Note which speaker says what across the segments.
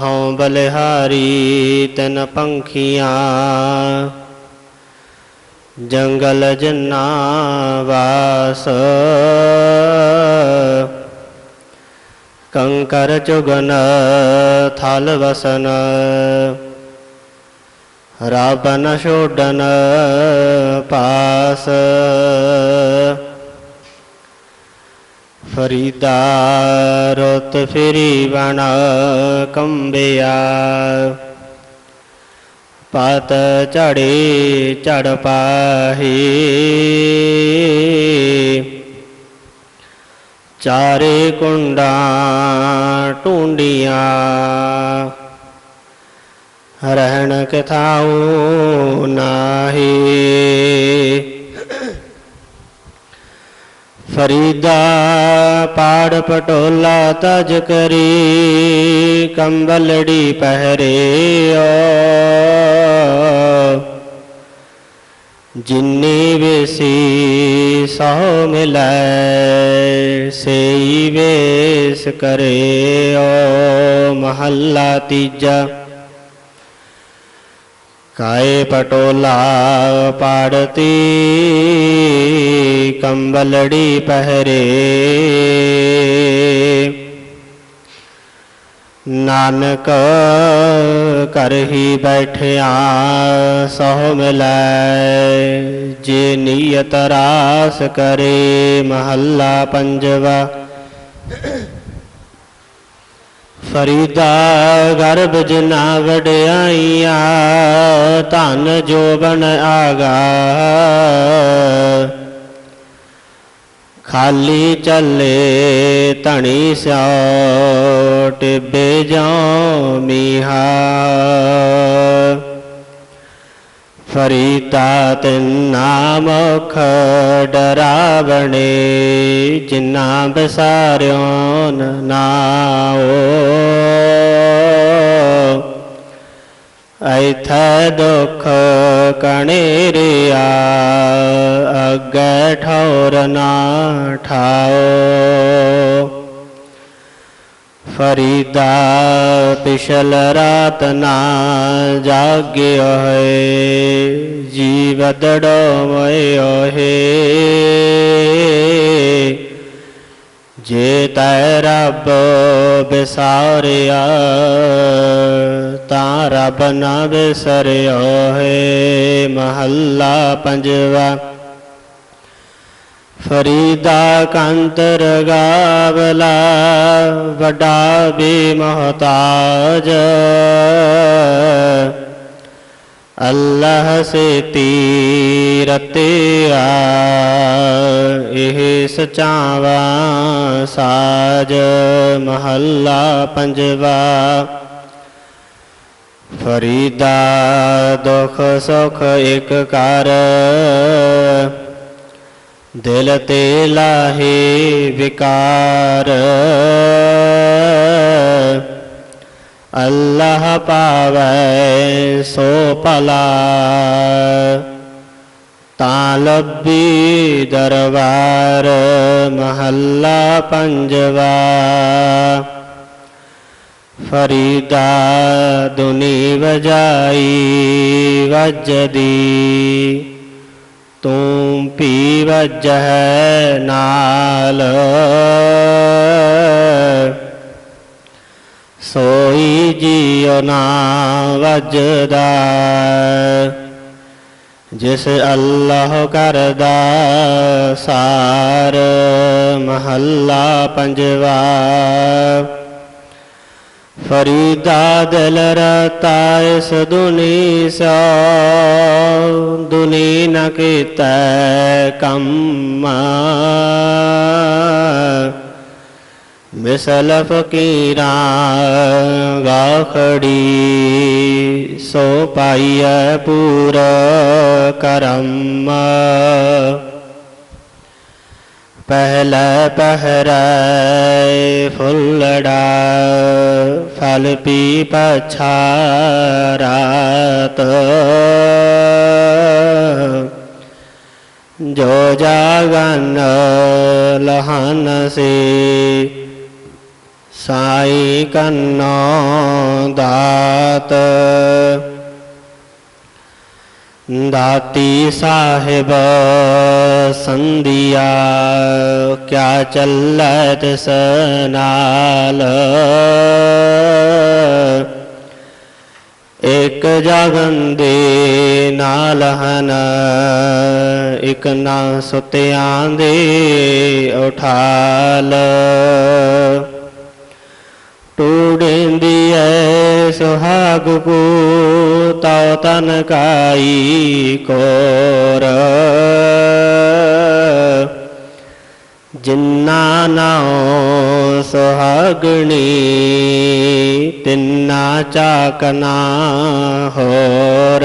Speaker 1: हों बलहारी तन पंखिया। जंगल जन्ना वास कंकर चुगन थाल वसन। रावन शोडन पास। फरीदारत फिरी बना कंबिया पात चढ़ी चढ़ पाही। चारे कुंडा टूडिया। रहन कथाऊ नाही। फरीदा पाड़ पटोला तज करी, कंबलड़ी पहरे जिन्नी बेसी सौ मिल से बेस करे ओ। महल्ला तीजा काए पटोला पाड़ती, कंबलड़ी पहरे। नानक कर ही बैठिया, सह मिल जे नियत रास करे महल्ला पंजवा। ਫਰੀਦਾ ਗਰਭ ਜਨਾ ਵਡਿਆਈਆਂ ਧਨ ਜੋਬਨ ਆਗਾ। ਖਾਲੀ ਚੱਲੇ ਧਣੀ ਸਿਓ ਟਿਬੇ ਜਾਉ ਮੀਹਾ। ਫਰੀਦਾ ਤਿੰਨਾ ਮੁਖ ਡਰਾਵਣੇ ਜਿਨਾ ਬਸਾਰਿਓ ਨਾਓ ਐਥੈ ਦੁਖ ਕਣੇਰਿਆ ਅੱਗੇ ਠੌਰ ਨਾ ਠਾਓ फरीदा पिशल रात ना जागे है जीव दड़ोमयो है जे तैरब बिसारिया तारब न बिसरियो है महल्ला पंजवा ਫਰੀਦਾ ਕੰਤਰ ਗਾਵਲਾ, ਵੱਡਾ ਵੀ ਮਹਤਾਜ ਅੱਲਾਹ ਸੇ ਤੀਰਤਿਆ ਇਹ ਸਚਾਵਾ ਸਾਜ ਮਹੱਲਾ ਪੰਜਵਾ। ਫਰੀਦਾ ਦੁਖ ਸੁਖ ਇਕ ਕਰ दिल ते लाहे विकार। अल्लाह पावे सो पला। तालबी दरबार महल्ला पंजवा। फरीदा दुनी बजाई वजदी। ਤੂੰ ਪੀ ਵਜਹਿ ਨਾਲ। ਸੋਈ ਜੀਉ ਨਾ ਵਜਦਾ। ਜਿਸ ਅੱਲਾਹ ਕਰਦਾ ਸਾਰ ਮਹੱਲਾ ਪੰਜਵਾ। फरीदा दिल रहता इस दुनी सा। दुनी न के कम। मिसलफ कीरा गाखड़ी सो पाइय पूरा करम। ਪਹਿਲਾ ਪਹਿਰਾਇ ਫੁੱਲੜਾ ਫਲ ਪੀ ਪਛਾ ਰਾਤ ਜੋ ਜਾਗਨ ਲਹਨ ਸੇ ਸਾਈ ਕੰਨੋ ਦਾਤ। ਦਾਤੀ ਸਾਹਿਬ ਸੰਧਿਆ ਕਿਆ ਚੱਲਤ ਸਨਾਲ ਇਕ ਜਗਨ ਦੇ ਨਾਲ ਹਨ ਇਕ ਨਾ ਸੁਤਿਆਂ ਦੇ ਉਠਾਲ ਟੂੜਿੰਦੀ ਐ ਸੁਹਾਗ ਕੋ ਤਉ ਤਨ ਕਾਈ ਕੋਰ। ਜਿੰਨਾ ਨਾਉ ਸੁਹਾਗਣੀ ਤਿੰਨਾ ਚਾਕਨਾ ਹੋਰ।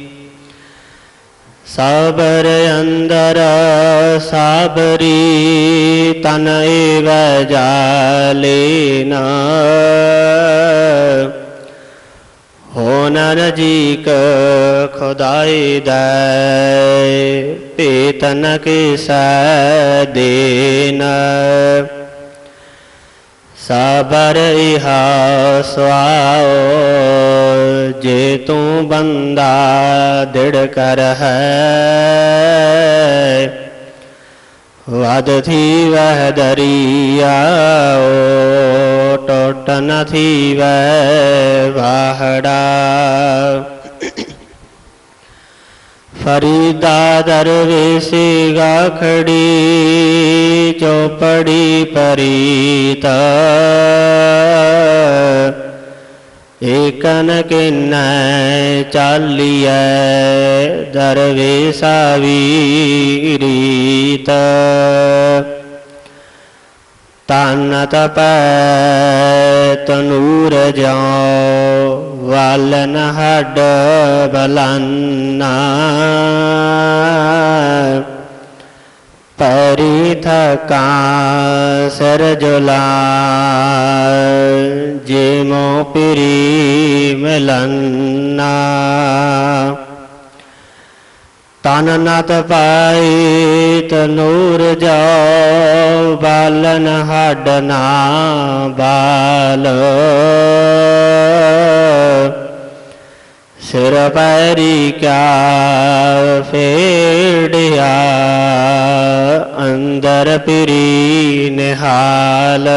Speaker 1: साबर अंदर साबरी तन तनैव जालेना जी क खुदाई दे तन के सैदेना साबर इहा जे तू बंदा दृढ़ कर है। वद थी वह दरिया टोट न थी वह बाहड़ा फरीदा दरवेशे गाखड़ी चौपड़ी परीता। एकन किन्न चालिय दरवेशा वीरीत तन तप तनूर जाओ वालन हड बलन्ना। परी थका सरजुला जेमो पिरी मिलन्ना ਤਨ ਨਤ ਪਾਈ ਤਨੂਰ ਜਾਉ, ਬਾਲਨ ਹੱਡ ਨਾ ਬਾਲ। ਸਿਰ ਪੈਰੀ ਕਿਆ ਫੇੜਿਆ ਅੰਦਰ ਪਿਰੀ ਨਿਹਾਲ।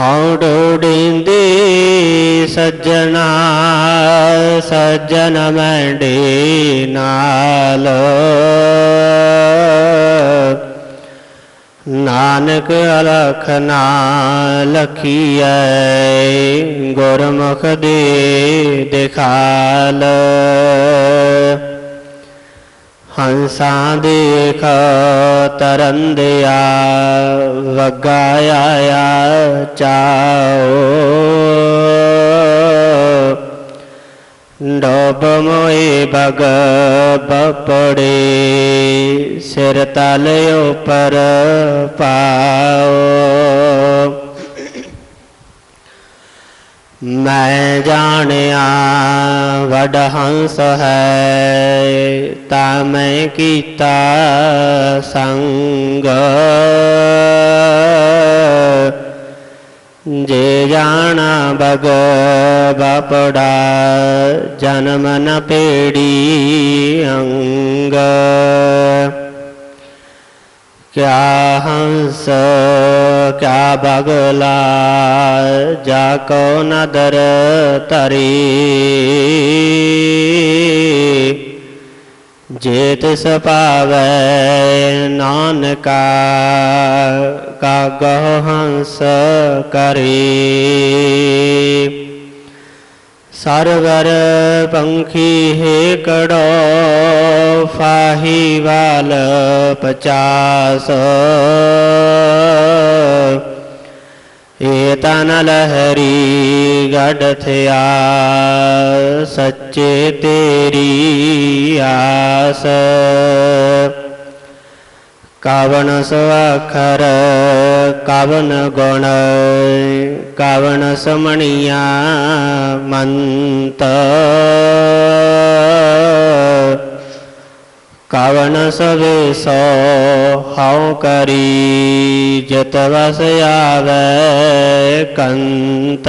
Speaker 1: ਹਉ ਡੋੜਿੰਦੇ ਸੱਜਣਾ, ਸੱਜਣ ਮੈਂਡੇ ਨਾਲ। ਨਾਨਕ ਅਲਖ ਨਾ ਲਖੀਐ, ਗੁਰਮੁਖ ਦੇ ਦਿਖਾਲ। ਹੰਸਾਂ ਦੇਖ ਤਰੰਦਿਆ ਵਗਾ ਆਇਆ ਚਾਓ डोबमोए बग बपड़े सिर तल पर पाओ। मैं जानिया वड हंस है, ता मैं किता संग। जे जाना बग बापड़ा जन्म न पेड़ी अंग। क्या हंस, क्या बगला जाको नदर तरी। जेत सपावे नानका का गहंस करे। सरवर पंखी हे कड़ो, फाही वाल पचास। एतन लहरी गढ़ थे सच्चे तेरी आस। कावन स्वखर, कावन गण, कावन समणिया मंत कावन सवे सौ हाउ करी, जत वस आवे कंत।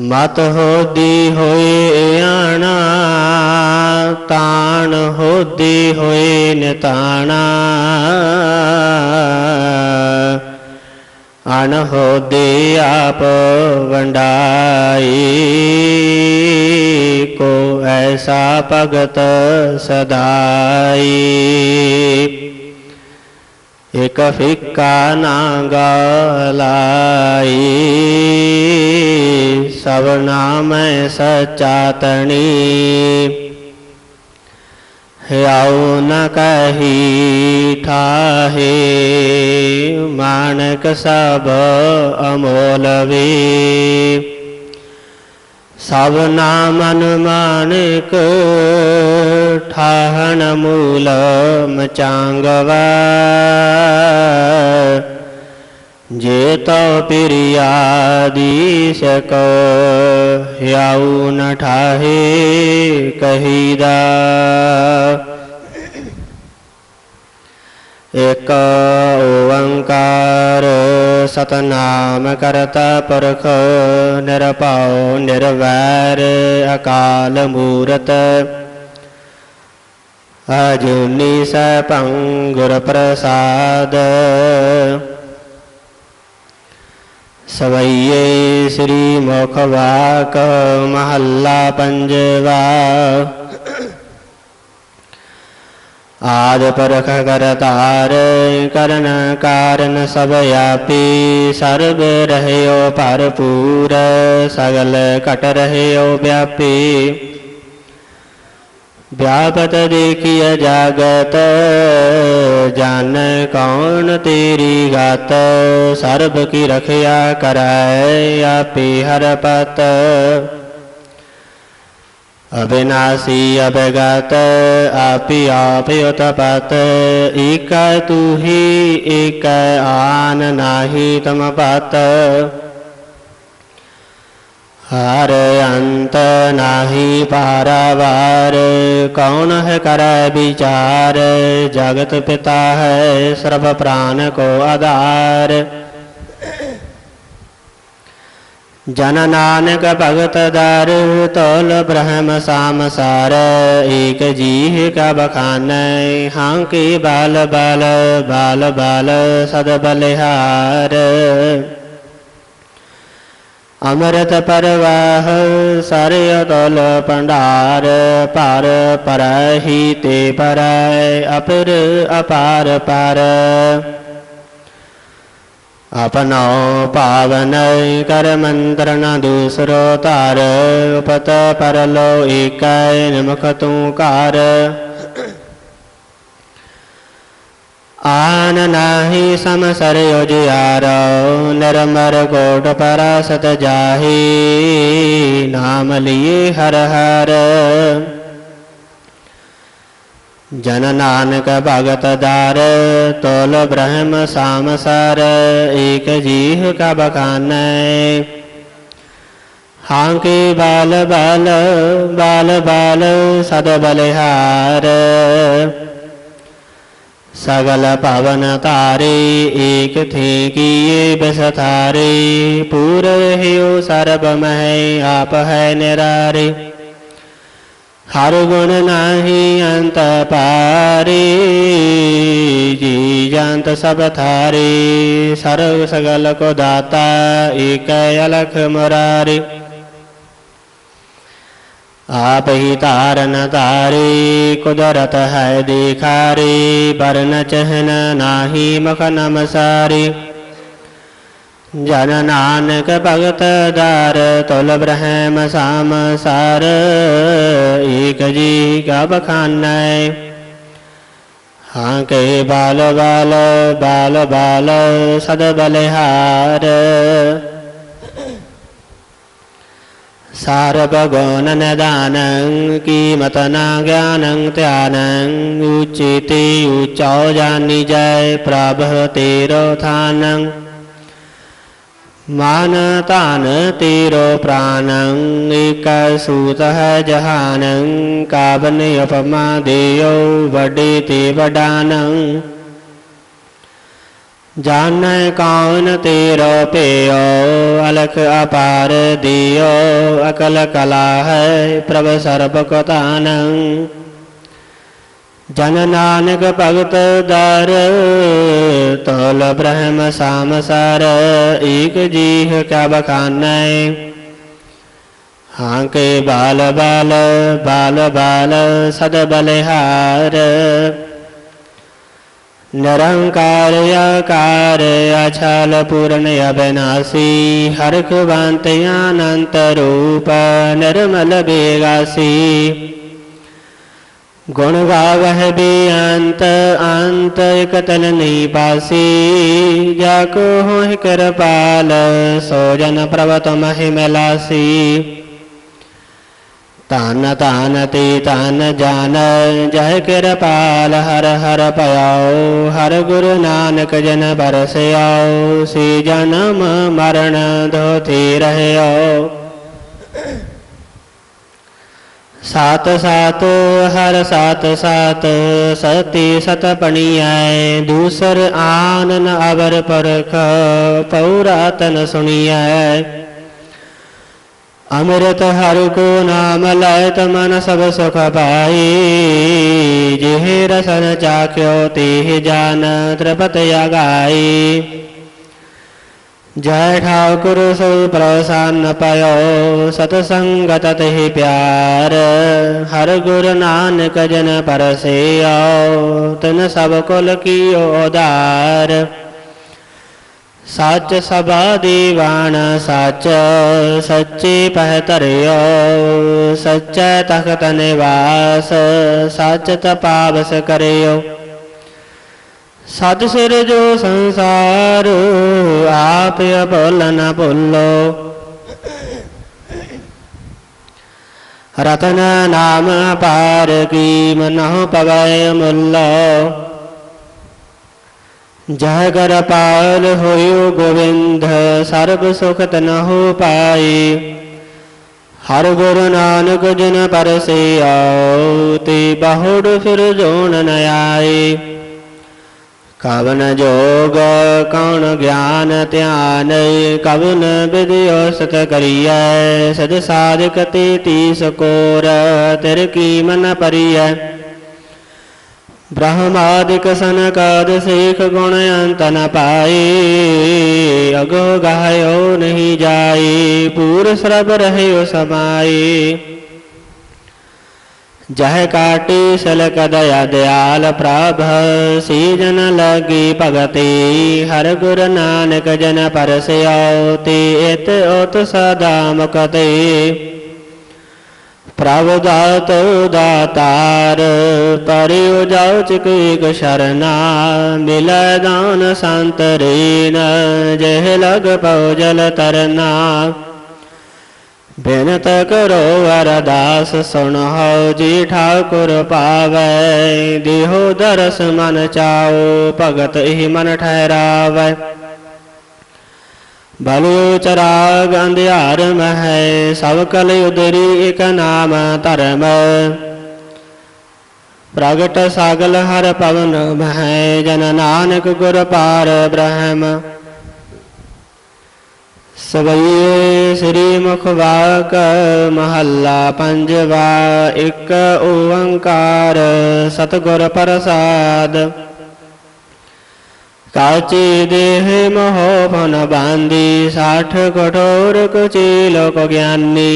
Speaker 1: वेश कर तावसयावी कंत मत होदी होए आना तान होदी होए निताना अन होदे आप वंडाई एक फिक्का नांगा लाई सब नाम सच्चा तणी आओ न कही ठाहे, मानक सब अमोलवे सब नामन मानक ठाहन मूल मचांगवा जे तो प्रियादीश याऊ न ठाहे कहीदा। एक ओंकार सतनाम करता परख निरपाओ निर्वैर, अकाल मूरत। अजुनी सपंगुर प्रसाद सवैये श्री मुखवाक महल्ला पंजवा आद परख करतार करण कारण सब व्यापी सर्व रहयो भरपूर सगल कट रहयो व्यापी व्यापत देखिय जागत, जान कौन तेरी गात सर्व की रखया कराय आपी हर पत? अविनाशी अवगत आपी आप युतपत एक तू ही, एक आन नाही तम पत। हर अंत नाही पारावार, कौन है कर विचार? जगत पिता है सर्व प्राण को आधार। जन नानक भगत दार, तोल ब्रह्म साम सार, एक जी का बखान हाँ की बाल बाल बाल बाल सद बलिहार। अमृत परवाह सारे तोल पंडार पार पर ही ते पर अपर अपार पार अपनो पावन कर मंत्र न दूसरो तार उपत परलो एक मुख तू कार आन नाही समसर योजियारो नरमर कोट परासत जाही, नाम लिए हर हर। जन नानक भगत दार, तोल ब्रह्म साम सार, एक जीह का बखान हाँ के बाल सगल पवन तारे एक थे किए बस थारे पूर हो सर्व मह आप है निरारे। हर गुण नाही अंत पारे जी जंत सब थारे। सर्व सगल को दाता, एक अलख मुरारे। आप ही तारन तारी कुदरत है दिखारी न चहन नाही मख नमसारी जन नानक भगत दार तुल ब्रह्म साम सार एक जी का बखान हाँ के बाल बाल बाल बाल, सद बलिहार। सारभगोनन दानं कीमतना ज्ञानं त्यानं उचिति उच्चौ जानी जय प्रभतेरोथानं मान तान तेरो प्राणं एकसूतः जहानं कावन उपमा देयो वडे ते वडानं। जान कौन तेरो पेयो अलख अपार दियो। अकल कला है प्रभ सर्वकतान जन नानक भगत दर, तोल ब्रह्म साम सर। एक जीह क्या बखान हाँ के बाल बाल बाल बाल, सद बलिहार। निरंकार आकार अछल पूर्ण अविनाशी हरख अनंत रूप निर्मल बेगासी गुण गावह बेअंत अंत कतल नहीं पासी जाको हो कर पाल सो प्रवत महिमलासी तान तान ते तान जान। जय कृपाल, हर हर पयाओ। हर गुरु नानक जन बरस आओ सी जन्म मरण धोते रहो सात सात, हर सात सात। सती सत पणियाय दूसर आनन अवर परख। पौरातन सुनियाय अमृत हर को नाम लयत मन सब सुख पाई जिह रसन चाख्यो ते जान त्रिपत गाई जय ठाकुर सो प्रसन्न पयो सतसंगत ही प्यार हर गुरु नानक जन पर से आओ तन सब कुल की ओदार सच सबा दीवान सच सच्चे पहतरियो सच तखत निवास सच तपावस करियो सत सिर जो संसार आप बोल न बोलो रतन नाम पार की मन पवय मुल्लो जह कर पाल हो गोविंद सर्व सुख तन हो पाए हर गुरु नानक जिन पर से आओ ते बहुड़ फिर जोन न आए कवन जोग कौन ज्ञान ध्यान कवन विद्यो सत करिय सद साधक ते तीस कोर तिर की मन परिय ब्रह्मादिक सनकाद शेख गुण अंत न पाए अगो गायो नहीं जाए पूर श्रब रहे समाये। जह काटे सलक दया दयाल प्राभ, सीज़न लगी भगते हर गुर नानक जन पर से आओते इत ओत सदा मुकते। प्रभु दात दातार परियो जाओ चिक शरणा। मिल दान संतरीन जह लग जल तरना। बिनत करो अरदास सुन हो जी ठाकुर पावै। दिहो दरस मन चाओ भगत ही मन ठहरावै। बलु चराग अंधियार मह सब कल उदरी एक नाम धर्म प्रगट सागल हर पवन मह जन नानक गुर पार ब्रह्म सवैये श्री मुखवाक महल्ला पंजवा एक ओंकार सतगुर प्रसाद काची देह महो फन बांधी साठ कठोर कुची लोक ज्ञानी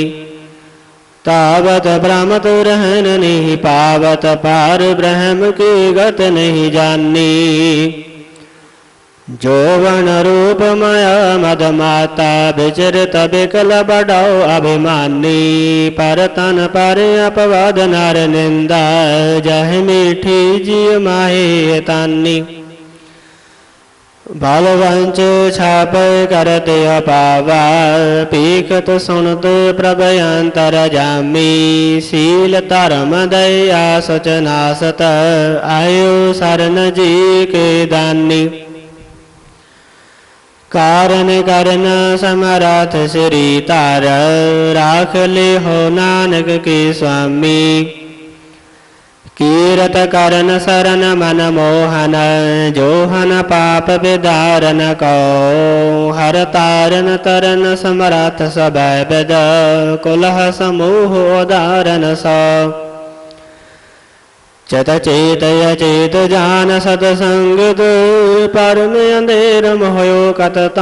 Speaker 1: तावत भ्रमत रहन नहीं, पावत पार ब्रह्म की गत नहीं जाननी जोवन रूप माया मद माता विचरत बिकल बड़ाओ अभिमानी। पर तन पर अपवाद नर निंदा, जह मीठी जी माहे तानी। बलवंच छाप करत अपावा पीखत सुनत प्रभयंतर जामी शील धर्म दया सचनासत आयु सरन जी के दानी कारण करन समरथ श्री तार राख ले हो नानक के स्वामी कीरत करन शरण मन मोहन जोहन पाप विदारन को हर तारन तरन समरथ सब बेद कुलह समूह उदारन सौ चत चेत चेत जान सतसंग परम अंधेर मोहो कत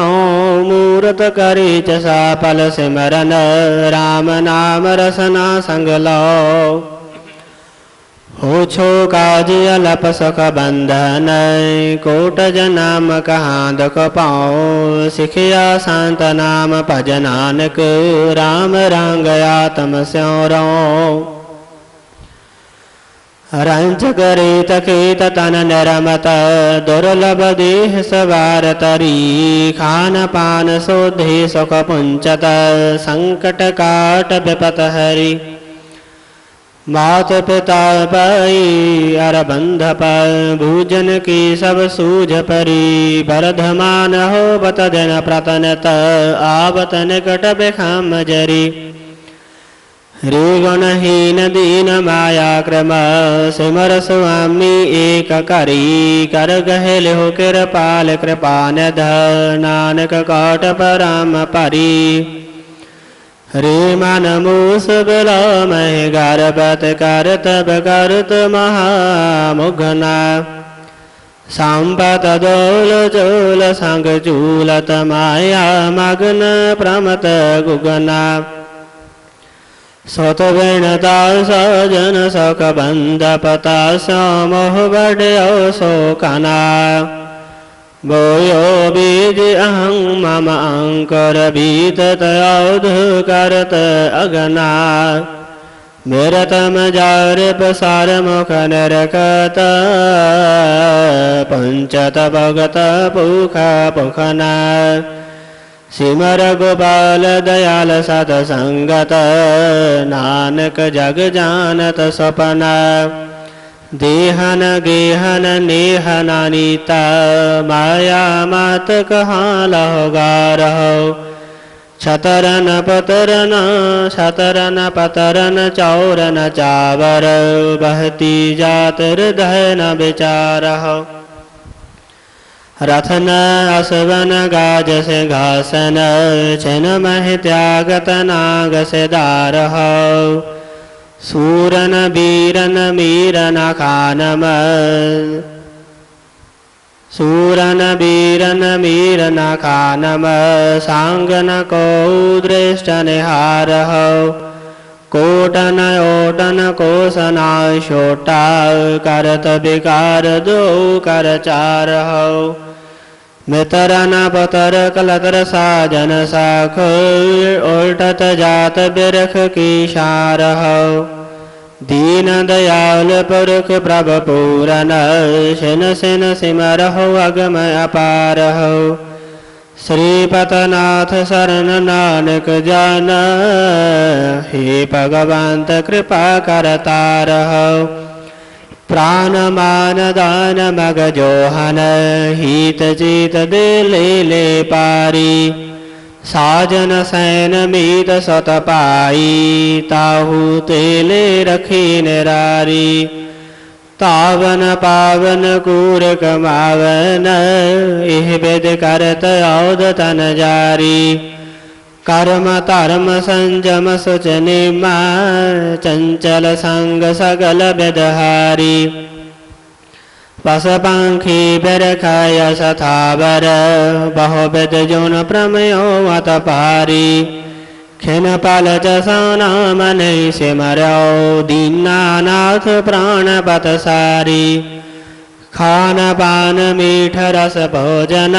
Speaker 1: मूरत करी चसा पल सिमरन राम नाम रसना संग लो हो छो काज अलप सख बंधन, कोट जनाम कहाँ दुख पाओ। सिखिया शांत नाम भज नानक, राम रांग आत्म स्यों रो रंच करे तकेत तन नरमत, दुर्लभ देह सवार तरी। खान पान शोधे सुख पुंचत, संकट काट विपत हरि। मात पिता पाई अर बंध पर भूजन की सब सूझ परी बरधमान हो बत जन प्रतनत आवत निकट बेखाम जरी। रे गुणहीन दीन माया क्रम सिमर स्वामी एक करी कर गहल हो कृपाल कृपान ध नानक काट परम परी। रे मन मूस बिला मह गर्भत करत करत महामुघना। संपत दोल चोल संग चूलत माया मग्न प्रमत गुगना। सतवेणता सजन सक बंद पता समोह बड़ो शोकना बोयो बीज अहं मम करत अगना। मेरतम जार पसार मुख नरकत। पंचत भगत पुख पुखना। सिमर गोपाल दयाल सतसंगत नानक जग जानत सपना देहन गेहन नेहनानीता माया मात कहाँ लहोगा रहो छतरन पतरन छतरन पतरन, चौरन चावर, बहती जात हृदय न विचार हो। रथन असवन गाज से घासन छिन मह, त्यागत, नाग से दार सूरन बीरन मीरन खानम। सूरन बीरन मीरन खानम। सांगन को दृष्ट निहार कोटन ओटन कोसना शोटा। करत विकार दो कर चार हो मितरन पतर कलतर साजन साख उल्टत जात बिरख की शार दीन दयाल पुरख प्रभ पूरन शिन सिन सिमर हो अगम अपार हो श्रीपतनाथ शरण नानक जान हे भगवंत कृपा करतार हो प्राण मान दान मग जोहन हित चित दिले ले पारी साजन सैन मीत सत पाई ताहू तेले रखी निरारी तावन पावन कूर कमावन इह विद करत औद तन जारी कर्म धर्म संजम सुच चंचल संग सगल बेदहारी पस पंखी बिरखय सथावर बहु बेद जुन प्रमयो अत पारी खिन पल चसना मन सिमरौ दीनानाथ प्राण पत सारी खान पान मीठ रस भोजन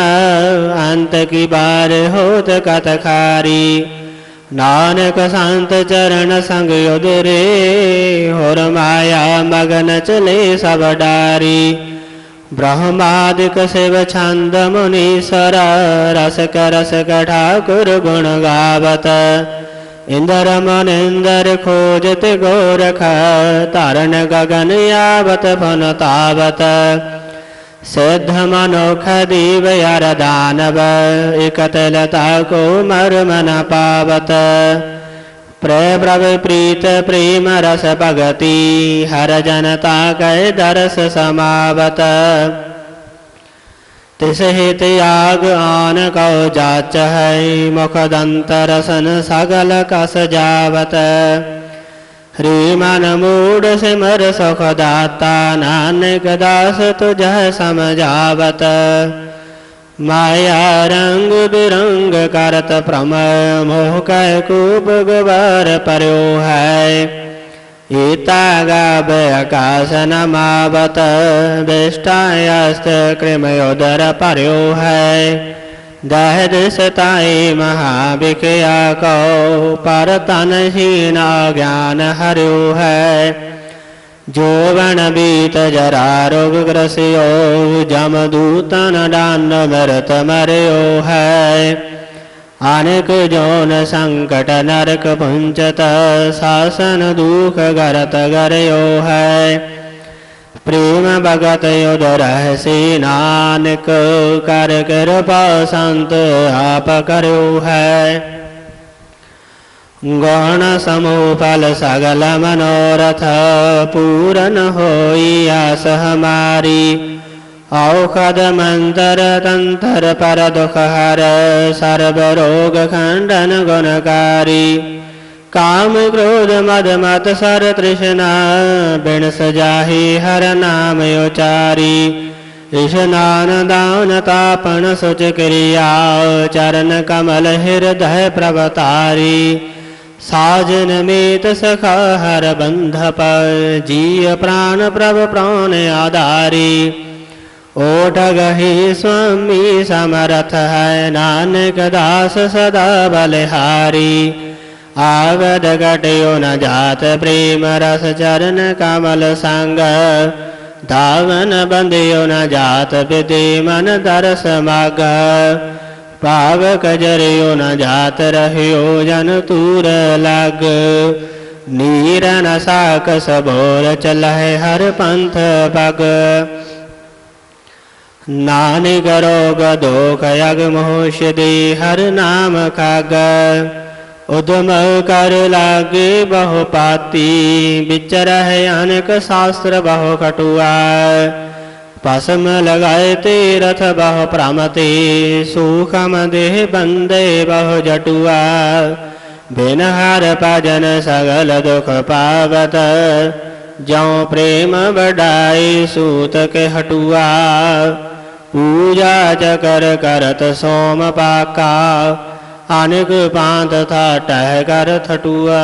Speaker 1: अंत की बार होत कत खारी नानक संत चरण संग उदरे होर माया मगन चले सब डारी ब्रह्मादिक शिव छंद मुनीश्वर रस करस ठाकुर गुण गावत इंद्र इंदर खोजत गोरख, तारण गगन यावत फन तावत। सिद्ध मनोख दीव यार दानव इकतलता को मर्म न पावत। प्रभ्रव प्रीत प्रेम रस भगति, हर जनता कै दरस समावत। तिस हित याग आन कौ जाच है मुख दंत रसन सगल कस जावत। ह्रीमन मूड सिमर सुख दाता नानक दास तुझ समझावत। माया रंग बिरंग करत प्रम मोह कूप गुबर पर्यो है। ईता गाब आकाश नमावत विष्टायस्त कृमयोदर पर्यो है दहद सताई महाविकया को पर तन ज्ञान हर्यो है मरत मरयो है अनेक जोन संकट नरक पुंचत, शासन दुख गरत गरयो है। प्रेम भगत युद रहसी नानक, कर कृपा संत आप करो है। गौण समूह फल सगल मनोरथ, पूरन हो आस हमारी। औषध मंत्र तंत्र पर दुख हर सर्व रोग खंडन गुणकारी काम क्रोध मद मत सर तृष्णा बिण सजाही हर नाम उचारी स्नान दान तापन सुच क्रिया चरण कमल हृदय प्रवतारी साजन मेत सखा हर बंध पर जीय प्राण प्रभ प्राण आधारी ओठ गही स्वामी समरथ है, नानक दास सदा बलिहारी। आवद घटयो न जात प्रेम रस चरण कमल संग। धावन बंदियो न जात विधि मन दरस मग। पावक जरियो न जात रहियो जन तूर लग। नीर न साक सबोर चल हर पंथ पग। नानिक रोग दोख यग मोष दे हर नाम खाग उदम कर लागे बहु पाती बिचर है अनेक शास्त्र बहु कटुआ पसम लगाए ते रथ बह प्रामते सुखम देह बंदे बह जटुआ बिन हार पाजन सगल दुख पावत जौ प्रेम बढ़ाई सूत के हटुआ। पूजा चकर करत सोम पाका अनेक पांत था टह कर थटुआ